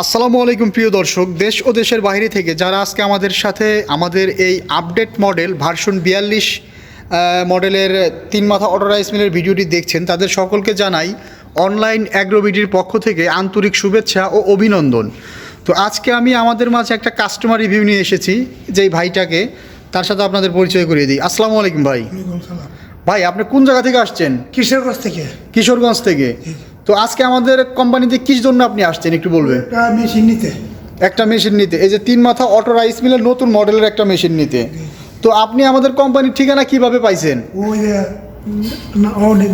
আসসালামু আলাইকুম প্রিয় দর্শক দেশ ও দেশের বাইরে থেকে যারা আজকে আমাদের সাথে আমাদের এই আপডেট মডেল ভার্সন বিয়াল্লিশ মডেলের তিন মাথা অটো রাইস মিলের ভিডিওটি দেখছেন তাদের সকলকে জানাই অনলাইন অ্যাগ্রোবিডির পক্ষ থেকে আন্তরিক শুভেচ্ছা ও অভিনন্দন। তো আজকে আমি আমাদের মাঝে একটা কাস্টমার রিভিউ নিয়ে এসেছি যেই ভাইটাকে তার সাথে আপনাদের পরিচয় করিয়ে দিই। আসসালামু আলাইকুম ভাই। ভাই আপনি কোন জায়গা থেকে আসছেন? কিশোরগঞ্জ থেকে। কিশোরগঞ্জ থেকে। তো আজকে আমাদের কোম্পানিতে কিস জন্য আপনি আসছেন একটু বলবেন? একটা মেশিন নিতে। একটা মেশিন নিতে। এই যে তিন মাথা অটো রাইস মিলের নতুন মডেলের একটা মেশিন নিতে। তো আপনি আমাদের কোম্পানির ঠিকানা কীভাবে পাইছেন? ওই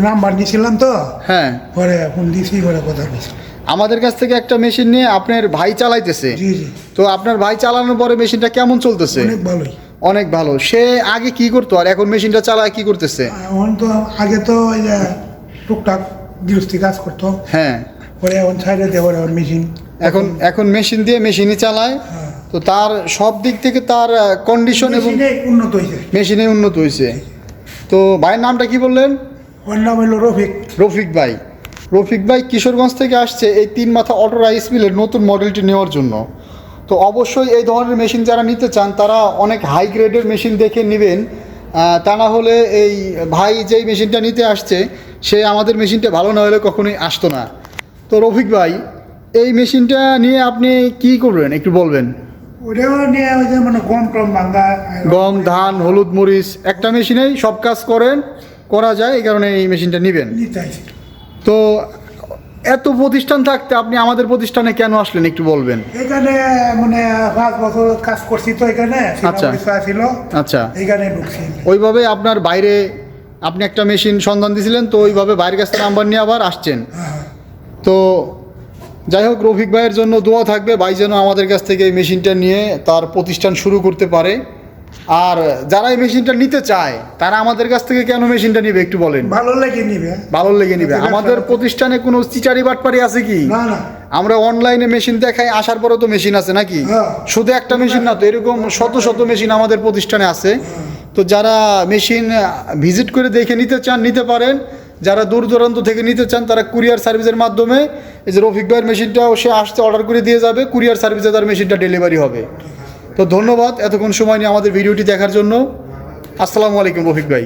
নাম্বার নিয়েছিলাম তো। হ্যাঁ। পরে ফোন দিয়েছি পরে কথা বলছি। আমাদের কাছ থেকে একটা মেশিন নিয়ে আপনার ভাই চালাইতেছে। জি জি। তো আপনার ভাই চালানোর পরে মেশিনটা কেমন চলতেছে? অনেক ভালোই। অনেক ভালো। সে আগে কি করতো আর এখন মেশিনটা চালায় কি করতেছে? এখন তো আগে তো টুকটাক গৃহস্থী কাজ করতো। হ্যাঁ। পরে এখন মেশিন এখন এখন মেশিন দিয়ে মেশিনই চালায়। হ্যাঁ। তো তার সব দিক থেকে তার কন্ডিশন এবং উন্নত হয়েছে মেশিনে উন্নত হয়েছে তো ভাইয়ের নামটা কি বললেন? ওর নাম হলো রফিক। রফিক ভাই। রফিক ভাই কিশোরগঞ্জ থেকে আসছে এই তিন মাথা অটো রাইস মিলের নতুন মডেলটি নেওয়ার জন্য। তো অবশ্যই এই ধরনের মেশিন যারা নিতে চান তারা অনেক হাই গ্রেডের মেশিন দেখে নেবেন। তা না হলে এই ভাই যেই মেশিনটা নিতে আসছে সে আমাদের মেশিনটা ভালো না হলে কখনোই আসতো না। তো রফিক ভাই এই মেশিনটা নিয়ে আপনি কি করবেন একটু বলবেন। মানে গম গম ধান হলুদ মরিচ একটা মেশিনেই সব কাজ করেন করা যায় এই কারণে এই মেশিনটা নেবেন। তো এত প্রতিষ্ঠান থাকতে আপনি আমাদের প্রতিষ্ঠানে কেন আসলেন একটু বলবেন? এখানে মানে পাঁচ বছর কাজ করছি তো এখানে আচ্ছা। ছিল। আচ্ছা। এখানে ঢুকছি। ওইভাবে আপনার বাইরে আপনি একটা মেশিন সন্ধান দিয়েছিলেন তো ওইভাবে বাইরের কাছ থেকে নাম্বার নিয়ে আবার আসছেন। হ্যাঁ তো যাই হোক রফিক ভাইয়ের জন্য দোয়া থাকবে ভাই যেন আমাদের কাছ থেকে এই মেশিনটা নিয়ে তার প্রতিষ্ঠান শুরু করতে পারে। আর যারা এই মেশিনটা নিতে চায় তারা আমাদের কাছ থেকে কেন মেশিনটা নিবে একটু বলেন? ভালো লেগে নিবে। ভালো লেগে নিবে। আমাদের প্রতিষ্ঠানে কোনো চিচারি বাটপারি আছে কি? না না। আমরা অনলাইনে মেশিন দেখাই আসার পরে তো মেশিন আছে নাকি? হ্যাঁ। শুধু একটা মেশিন না তো এরকম শত শত মেশিন আমাদের প্রতিষ্ঠানে আছে। তো যারা মেশিন ভিজিট করে দেখে নিতে চান, নিতে পারেন। যারা দূর দূরান্ত থেকে নিতে চান, তারা কুরিয়ার সার্ভিসের মাধ্যমে এই যে রফিক ভাইয়ের মেশিনটাও সে আসতে অর্ডার করে দিয়ে যাবে, কুরিয়ার সার্ভিসে তার মেশিনটা ডেলিভারি হবে। তো ধন্যবাদ এতক্ষণ সময় নিয়ে আমাদের ভিডিওটি দেখার জন্য। আসসালামু আলাইকুম রফিক ভাই।